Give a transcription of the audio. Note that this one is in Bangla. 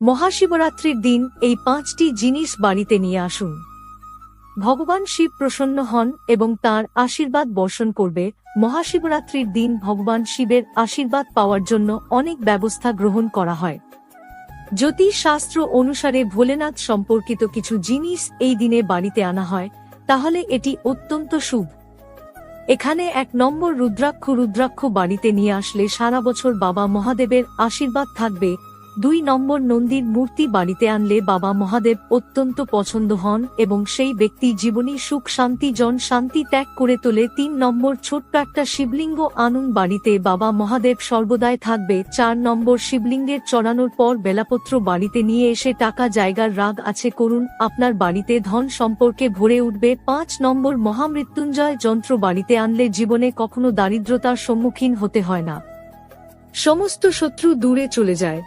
মহাশিবরাত্রির দিন এই পাঁচটি জিনিস বাড়িতে নিয়ে আসুন। ভগবান শিব প্রসন্ন হন এবং তার আশীর্বাদ বর্ষণ করবে। মহাশিবরাত্রির দিন ভগবান শিবের আশীর্বাদ পাওয়ার জন্য অনেক ব্যবস্থা গ্রহণ করা হয়। জ্যোতিষ শাস্ত্র অনুসারে ভোলেনাথ সম্পর্কিত কিছু জিনিস এই দিনে বাড়িতে আনা হয়, তাহলে এটি অত্যন্ত শুভ। এখানে এক নম্বর রুদ্রাক্ষ রুদ্রাক্ষ বাড়িতে নিয়ে আসলে সারা বছর বাবা মহাদেবের আশীর্বাদ থাকবে দুই নম্বর নন্দীর মূর্তি বাড়িতে আনলে বাবা মহাদেব অত্যন্ত পছন্দ হন এবং সেই ব্যক্তি জীবনী সুখ, শান্তি, জন শান্তি ত্যাগ করে তোলে। তিন নম্বর ছোট্ট একটা শিবলিঙ্গ আনুন বাড়িতে। বাবা মহাদেব সর্বদাই থাকবে। চার নম্বর শিবলিঙ্গের চড়ানোর পর বেলাপত্র বাড়িতে নিয়ে এসে টাকা, জায়গার রাগ আছে করুন। আপনার বাড়িতে ধন সম্পর্কে ভরে উঠবে। পাঁচ নম্বর মহামৃত্যুঞ্জয় যন্ত্র বাড়িতে আনলে জীবনে কখনো দারিদ্রতার সম্মুখীন হতে হয় না। সমস্ত শত্রু দূরে চলে যায়।